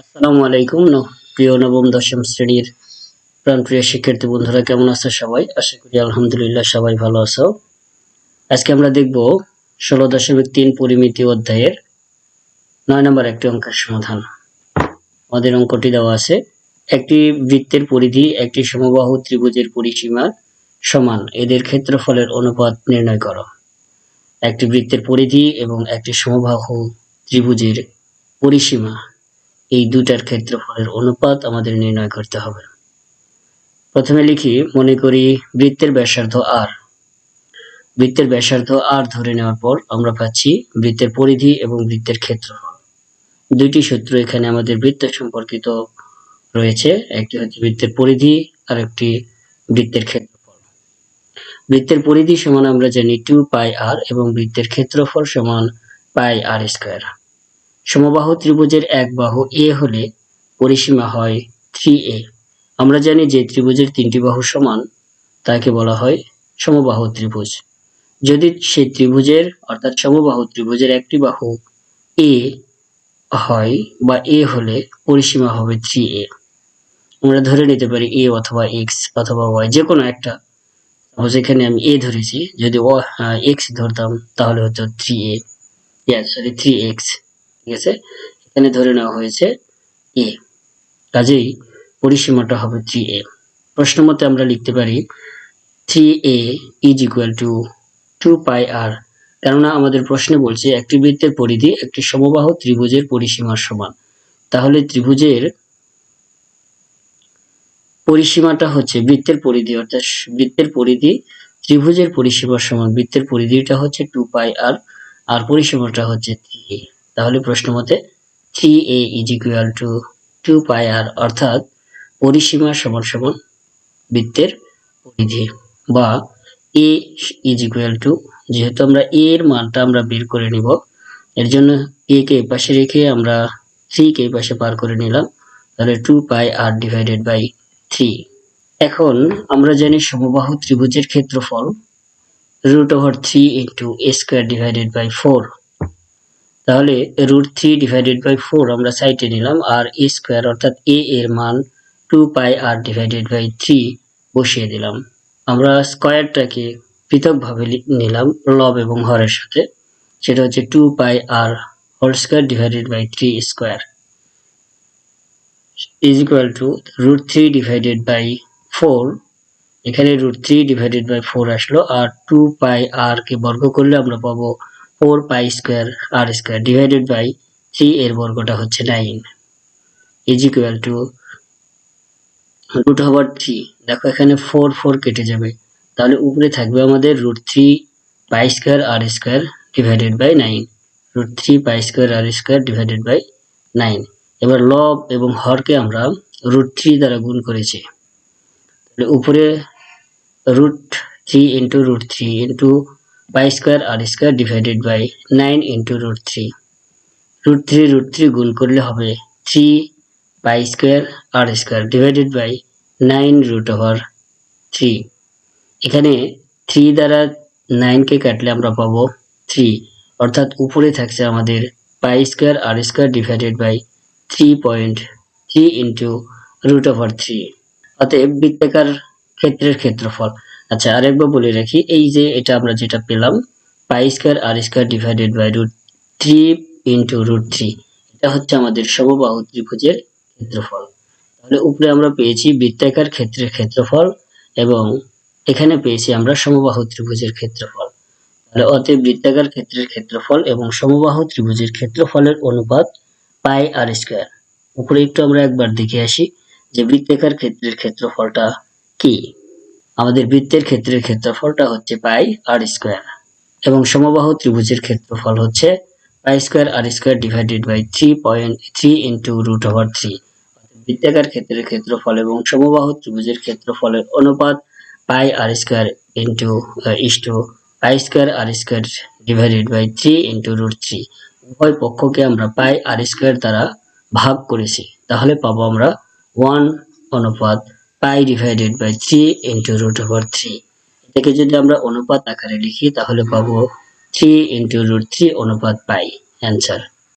আসসালামু আলাইকুম প্রিয় নবম, দশম শ্রেণির প্রাণপ্রিয় শিক্ষার্থী বন্ধুরা, কেমন আছো সবাই? আশা করি আলহামদুলিল্লাহ সবাই ভালো আছো। আজকে আমরা দেখব ষোলো দশমিক তিন পরিমিতি অধ্যায়ের নয় নম্বর একটি অঙ্কের সমাধান। আমাদের অঙ্কটি দেওয়া আছে, একটি বৃত্তের পরিধি একটি সমবাহু ত্রিভুজের পরিসীমার সমান, এদের ক্ষেত্রফলের অনুপাত নির্ণয় করো। একটি বৃত্তের পরিধি এবং একটি সমবাহু ত্রিভুজের পরিসীমা এই দুটার ক্ষেত্রফলের অনুপাত আমাদের নির্ণয় করতে হবে। প্রথমে লিখি, মনে করি বৃত্তের ব্যাসার্ধ আর বৃত্তের ব্যাসার্ধ আর ধরে নেওয়ার পর আমরা পাচ্ছি বৃত্তের পরিধি এবং বৃত্তের ক্ষেত্রফল। দুইটি সূত্র এখানে আমাদের বৃত্ত সম্পর্কিত রয়েছে, একটি হচ্ছে বৃত্তের পরিধি আর একটি বৃত্তের ক্ষেত্রফল। বৃত্তের পরিধি সমান আমরা জানি টু পাই আর এবং বৃত্তের ক্ষেত্রফল সমান পাই আর স্কোয়ার সমবাহু ত্রিভুজের এক বাহু এ হলে পরিসীমা হয় থ্রি এ। আমরা জানি যে ত্রিভুজের তিনটি বাহু সমান, তাকে বলা হয় সমবাহু ত্রিভুজ। যদি সেই ত্রিভুজের, অর্থাৎ সমবাহু ত্রিভুজের একটি বাহু এ হয় বা এ হলে পরিসীমা হবে থ্রি এ। আমরা ধরে নিতে পারি এ অথবা এক্স অথবা ওয়াই যে কোনো একটা। সাপোজ এখানে আমি এ ধরেছি, যদি ও এক্স ধরতাম, তাহলে হতো three a. Sorry three x. ঠিক আছে? এখানে ধরে নেওয়া হয়েছে এ কাজেই পরিসীমাটা হবে থ্রি এ প্রশ্ন মতে আমরা লিখতে পারি three a is equal to two pi r কেননা আমাদের প্রশ্নে বলছে একটি বৃত্তের পরিধি একটি সমবাহু ত্রিভুজের পরিসীমার সমান। তাহলে ত্রিভুজের পরিসীমাটা হচ্ছে বৃত্তের পরিধি, অর্থাৎ বৃত্তের পরিধি ত্রিভুজের পরিসীমার সমান। বৃত্তের পরিধিটা হচ্ছে টু পাই আর আর পরিসীমাটা হচ্ছে থ্রি তাহলে প্রশ্ন মতে three a is equal to two pi r অর্থাৎ পরিসীমা সমান সমান বৃত্তের পরিধি বা এ ইজ ইকুয়াল টু যেহেতু আমরা এ এর মানটা আমরা বের করে নিব, এর জন্য এ কে পাশে রেখে আমরা থ্রি কে পাশে পার করে নিলাম, তাহলে two pi R divided by three এখন আমরা জানি সমবাহু ত্রিভুজের ক্ষেত্রফল root over three into A square divided by four তাহলে root three divided by four আমরা সাইডে নিলাম, আর এ স্কোয়ার অর্থাৎ এ এর মান two pi r divided by three বসিয়ে দিলাম। আমরা স্কোয়ারটাকে পৃথকভাবে নিলাম লব এবং হরের সাথে। সেটা হচ্ছে two pi r whole square divided by three square is equal to root three divided by four এখানে root three divided by four আসলো, আর টু পাই আর কে বর্গ করলে আমরা পাবো four pi square r square divided by three এর বর্গটা হচ্ছে nine is equal to root over three দেখো এখানে ফোর ফোর কেটে যাবে। তাহলে উপরে থাকবে আমাদের root three pi square r square divided by nine root three pi square r square divided by nine এবার লব এবং হরকে আমরা রুট থ্রি দ্বারা গুণ করেছি। তাহলে উপরে root three into root three into pi square r square divided by nine into root three root three root three গুণ করলে হবে three pi square r square divided by nine root over three এখানে three দ্বারা নাইনকে কাটলে আমরা পাবো three অর্থাৎ উপরে থাকছে আমাদের pi square r square divided by three point three into root over three অতএব বৃত্তাকার ক্ষেত্রের ক্ষেত্রফল। আচ্ছা আরেকবার বলে রাখি, এই যে এটা আমরা যেটা পেলাম, pi square, r square divided by root three into root three এটা হচ্ছে আমাদের সমবাহু ত্রিভুজের ক্ষেত্রফল। তাহলে উপরে আমরা পেয়েছি বৃত্তাকার ক্ষেত্রের ক্ষেত্রফল এবং এখানে পেয়েছি আমরা সমবাহু ত্রিভুজের ক্ষেত্রফল। তাহলে অতএব বৃত্তাকার ক্ষেত্রের ক্ষেত্রফল এবং সমবাহু ত্রিভুজের ক্ষেত্রফলের অনুপাত পাই আর স্কোয়ার। উপরে একটু আমরা একবার দেখে আসি যে বৃত্তাকার ক্ষেত্রের ক্ষেত্রফলটা কি। আমাদের বৃত্তের ক্ষেত্রের ক্ষেত্রফলটা হচ্ছে পাই আর স্কোয়ার এবং সমবাহু ত্রিভুজের ক্ষেত্রফল হচ্ছে pi square r square divided by three point three into root over three বৃত্তাকার ক্ষেত্রের ক্ষেত্রফল এবং সমবাহু ত্রিভুজের ক্ষেত্রফলের অনুপাত pi r square into is to pi square r square divided by three into root three উভয় পক্ষকে আমরা পাই আর স্কোয়ার দ্বারা ভাগ করেছি। তাহলে পাবো আমরা ওয়ান অনুপাত pi divided by three into root over three. এটাকে যদি আমরা অনুপাত আকারে লিখি, তাহলে পাবো থ্রি ইন্টু রুট থ্রি অনুপাত পাই। অ্যান্সার।